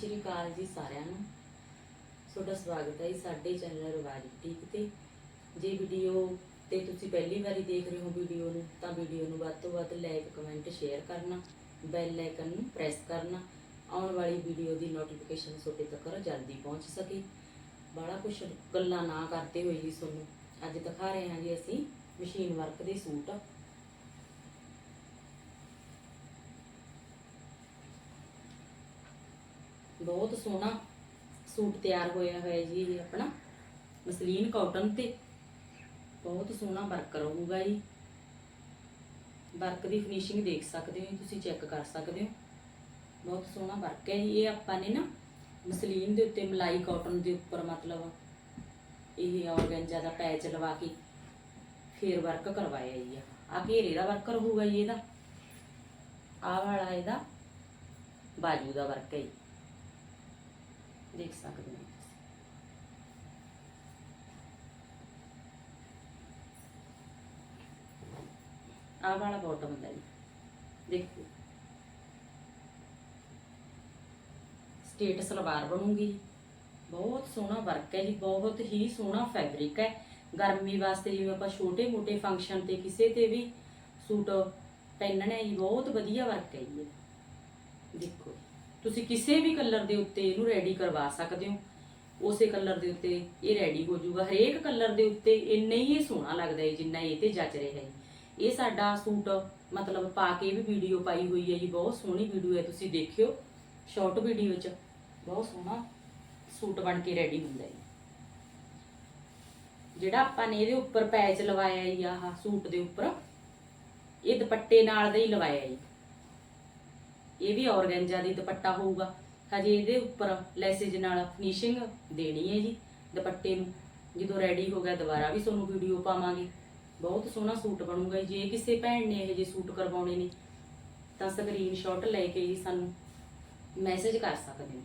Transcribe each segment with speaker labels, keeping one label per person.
Speaker 1: ਸ਼੍ਰੀ ਅਕਾਲ ਜੀ ਸਾਰਿਆਂ ਨੂੰ। ਤੁਹਾਡਾ ਸਵਾਗਤ ਹੈ ਜੀ ਸਾਡੇ ਚੈਨਲ ਰਵਾਜ ਟੀਕ ਤੇ। ਜੇ ਵੀਡੀਓ ਤੇ ਤੁਸੀਂ ਪਹਿਲੀ ਵਾਰੀ ਦੇਖ ਰਹੇ ਹੋ ਵੀਡੀਓ ਨੂੰ, ਤਾਂ ਵੀਡੀਓ ਨੂੰ ਵੱਧ ਤੋਂ ਵੱਧ ਲਾਈਕ, ਕਮੈਂਟ, ਸ਼ੇਅਰ ਕਰਨਾ, ਬੈਲ ਆਈਕਨ ਨੂੰ ਪ੍ਰੈਸ ਕਰਨਾ, ਆਉਣ ਵਾਲੀ ਵੀਡੀਓ ਦੀ ਨੋਟੀਫਿਕੇਸ਼ਨ ਤੁਹਾਡੇ ਤੱਕ ਜਲਦੀ ਪਹੁੰਚ ਸਕੇ। ਬੜਾ ਕੁਝ ਗੱਲਾਂ ਨਾ ਕਰਦੇ ਹੋਏ ਜੀ ਤੁਹਾਨੂੰ। ਅੱਜ ਦਿਖਾ ਰਹੇ ਹਾਂ ਜੀ ਅਸੀਂ ਮਸ਼ੀਨ ਵਰਕ ਦੇ ਸੂਟ। ਬਹੁਤ ਸੋਹਣਾ ਸੂਟ ਤਿਆਰ ਹੋਇਆ ਹੋਇਆ ਜੀ ਇਹ ਆਪਣਾ ਮਸਲੀਨ ਕਾਟਨ ਤੇ ਬਹੁਤ ਸੋਹਣਾ ਵਰਕ ਰਹੂਗਾ ਜੀ ਵਰਕ ਦੀ ਫਿਨਿਸ਼ਿੰਗ ਦੇਖ ਸਕਦੇ ਹੋ ਤੁਸੀਂ ਚੈੱਕ ਕਰ ਸਕਦੇ ਹੋ ਬਹੁਤ ਸੋਹਣਾ ਵਰਕ ਹੈ ਜੀ ਇਹ ਆਪਾਂ ਨੇ ਨਾ ਮਸਲੀਨ ਦੇ ਉੱਤੇ ਮਲਾਈ ਕਾਟਨ ਦੇ ਉੱਪਰ ਮਤਲਬ ਇਹ ਔਰਗੈਂਜਾ ਦਾ ਪੈਚ ਲਵਾ ਕੇ ਫੇਰ ਵਰਕ ਕਰਵਾਇਆ ਜੀ ਆ ਘੇਰੇ ਦਾ ਵਰਕ ਰਹੂਗਾ ਜੀ ਇਹਦਾ ਆਹ ਵਾਲਾ ਇਹਦਾ ਬਾਜੂ ਦਾ ਵਰਕ ਹੈ ਜੀ ਦੇਖ ਸਕਦੇ ਹੋ ਤੁਸੀਂ। ਆਹ ਵਾਲਾ ਬਾਟਮ ਦਾ ਜੀ ਦੇਖੋ ਸਟੇਟ ਸਲਵਾਰ ਬਣੂਗੀ ਬਹੁਤ ਸੋਹਣਾ ਵਰਕ ਹੈ ਜੀ ਬਹੁਤ ਹੀ ਸੋਹਣਾ ਫੈਬਰਿਕ ਹੈ ਗਰਮੀ ਵਾਸਤੇ ਜਿਵੇਂ ਆਪਾਂ ਛੋਟੇ ਮੋਟੇ ਫੰਕਸ਼ਨ ਤੇ ਕਿਸੇ ਤੇ ਵੀ ਸੂਟ ਪਹਿਨਣਾ ਹੈ ਜੀ ਬਹੁਤ ਵਧੀਆ ਵਰਕ ਹੈ ਜੀ ਇਹ। ਦੇਖੋ ਤੁਸੀਂ ਕਿਸੇ ਵੀ ਕਲਰ ਦੇ ਉੱਤੇ ਇਹਨੂੰ ਰੈਡੀ ਕਰਵਾ ਸਕਦੇ ਹੋ। ਉਸੇ ਕਲਰ ਦੇ ਉੱਤੇ ਇਹ ਰੈਡੀ ਹੋ ਜਾਊਗਾ। ਹਰੇਕ ਕਲਰ ਦੇ ਉੱਤੇ ਇੰਨਾ ਹੀ ਇਹ ਸੋਹਣਾ ਲੱਗਦਾ ਹੈ ਜਿੰਨਾ ਇਹ ਤੇ ਜੱਚ ਰਿਹਾ ਹੈ। ਇਹ ਸਾਡਾ ਸੂਟ ਮਤਲਬ ਪਾ ਕੇ ਵੀ ਵੀਡੀਓ ਪਾਈ ਹੋਈ ਹੈ ਜੀ। ਬਹੁਤ ਸੋਹਣੀ ਵੀਡੀਓ ਹੈ। ਤੁਸੀਂ ਦੇਖਿਓ ਸ਼ਾਰਟ ਵੀਡੀਓ 'ਚ ਬਹੁਤ ਸੋਹਣਾ ਸੂਟ ਬਣ ਕੇ ਰੈਡੀ ਹੁੰਦਾ ਹੈ। ਜਿਹੜਾ ਆਪਾਂ ਨੇ ਇਹਦੇ ਉੱਪਰ ਪੈਚ ਲਵਾਇਆ ਜੀ, ਆਹ ਸੂਟ ਦੇ ਉੱਪਰ, ਇਹ ਦੁਪੱਟੇ ਨਾਲ ਦਾ ਹੀ ਲਵਾਇਆ ਜੀ। ਇਹ ਵੀ ਔਰਗੈਂਜਾ ਦੀ ਦੁਪੱਟਾ ਹੋਊਗਾ। ਹਜੇ ਇਹਦੇ ਉੱਪਰ ਲੈਸੇਜ ਨਾਲ ਫਿਨਿਸ਼ਿੰਗ ਦੇਣੀ ਹੈ ਜੀ ਦੁਪੱਟੇ ਨੂੰ। ਜਦੋਂ ਰੈਡੀ ਹੋ ਗਿਆ ਦੁਬਾਰਾ ਵੀ ਤੁਹਾਨੂੰ ਵੀਡੀਓ ਪਾਵਾਂਗੇ। ਬਹੁਤ ਸੋਹਣਾ ਸੂਟ ਬਣੂਗਾ ਜੇ। ਕਿਸੇ ਭੈਣ ਨੇ ਇਹ ਜਿਹੇ ਸੂਟ ਕਰਵਾਉਣੇ ਨੇ, ਤਾਂ ਸਕਰੀਨਸ਼ਾਟ ਲੈ ਕੇ ਜੀ ਸਾਨੂੰ ਮੈਸੇਜ ਕਰ ਸਕਦੇ ਹੋ।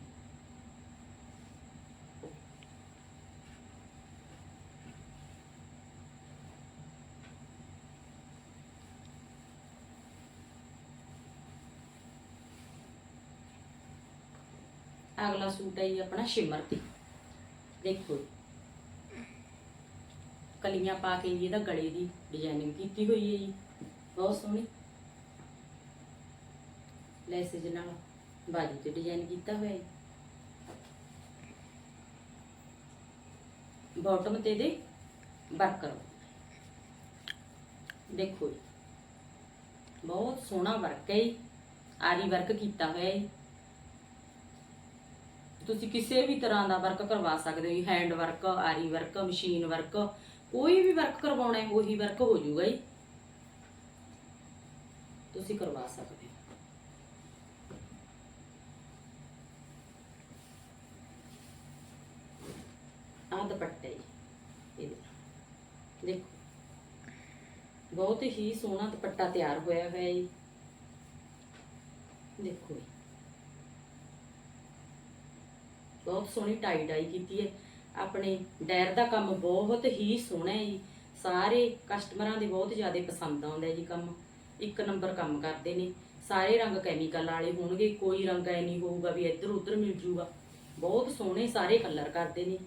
Speaker 1: ਅਗਲਾ ਸੂਟ ਹੈ ਜੀ ਆਪਣਾ ਸ਼ਿਮਰ ਤੇ ਦੇਖੋ ਜੀ। ਕਲੀਆਂ ਪਾ ਕੇ ਜੀ ਇਹਦਾ ਗਲੇ ਦੀ ਡਿਜ਼ਾਈਨਿੰਗ ਕੀਤੀ ਹੋਈ ਹੈ ਜੀ ਬਹੁਤ ਸੋਹਣੀ ਲੈਸੇਜ ਨਾਲ ਬਾਜੂ ਤੇ ਡਿਜ਼ਾਈਨ ਕੀਤਾ ਹੋਇਆ ਹੈ ਬਾਟਮ ਤੇ ਦੇ ਵਰਕ ਕਰੋ ਦੇਖੋ ਜੀ ਬਹੁਤ ਸੋਹਣਾ ਵਰਕ ਹੈ ਜੀ ਆਰੀ ਵਰਕ ਕੀਤਾ ਹੋਇਆ ਹੈ ਜੀ ਤੁਸੀਂ ਕਿਸੇ ਵੀ ਤਰ੍ਹਾਂ ਦਾ ਵਰਕ ਕਰਵਾ ਸਕਦੇ ਹੋ ਜੀ hand work aari work machine work ਕੋਈ ਵੀ ਵਰਕ ਕਰਵਾਉਣਾ ਹੈ, ਉਹੀ ਵਰਕ ਹੋ ਜਾਊਗਾ ਜੀ। ਤੁਸੀਂ ਕਰਵਾ ਸਕਦੇ ਹੋ। ਆਹ ਦੁਪੱਟਾ ਜੀ ਇਹਦੇ ਦੇਖੋ। ਬਹੁਤ ਹੀ ਸੋਹਣਾ ਦੁਪੱਟਾ ਤਿਆਰ ਹੋਇਆ ਹੋਇਆ ਜੀ। ਦੇਖੋ ਜੀ। ਬਹੁਤ ਸੋਹਣੀ ਟਾਈ ਡਾਈ ਕੀਤੀ ਹੈ। ਆਪਣੇ ਡੈਰ ਦਾ ਕੰਮ ਬਹੁਤ ਹੀ ਸੋਹਣਾ ਹੈ ਜੀ। ਸਾਰੇ ਕਸਟਮਰਾਂ ਦੇ ਬਹੁਤ ਜ਼ਿਆਦਾ ਪਸੰਦ ਆਉਂਦਾ ਜੀ ਕੰਮ। ਇੱਕ ਨੰਬਰ ਕੰਮ ਕਰਦੇ ਨੇ। ਸਾਰੇ ਰੰਗ ਕੈਮੀਕਲ ਵਾਲੇ ਹੋਣਗੇ, ਕੋਈ ਰੰਗ ਐ ਨਹੀਂ ਹੋਊਗਾ ਵੀ ਇੱਧਰ ਉੱਧਰ ਮਿਲ ਜੂਗਾ। ਬਹੁਤ ਸੋਹਣੇ ਸਾਰੇ ਕਲਰ ਕਰਦੇ ਨੇ।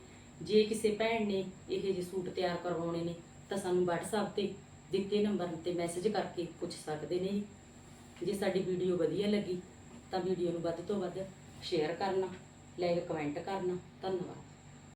Speaker 1: ਜੇ ਕਿਸੇ ਭੈਣ ਨੇ ਇਹ ਜਿਹੇ ਸੂਟ ਤਿਆਰ ਕਰਵਾਉਣੇ ਨੇ, ਤਾਂ ਸਾਨੂੰ WhatsApp ਤੇ ਦਿੱਤੇ ਨੰਬਰ ਤੇ ਮੈਸੇਜ ਕਰਕੇ ਪੁੱਛ ਸਕਦੇ ਨੇ ਜੀ। ਜੇ ਸਾਡੀ ਵੀਡੀਓ ਵਧੀਆ ਲੱਗੀ, ਤਾਂ ਵੀਡੀਓ ਨੂੰ ਵੱਧ ਤੋਂ ਵੱਧ ਸ਼ੇਅਰ ਕਰਨਾ। ਲਾਈਕ ਕਮੈਂਟ ਕਰਨਾ। ਧੰਨਵਾਦ।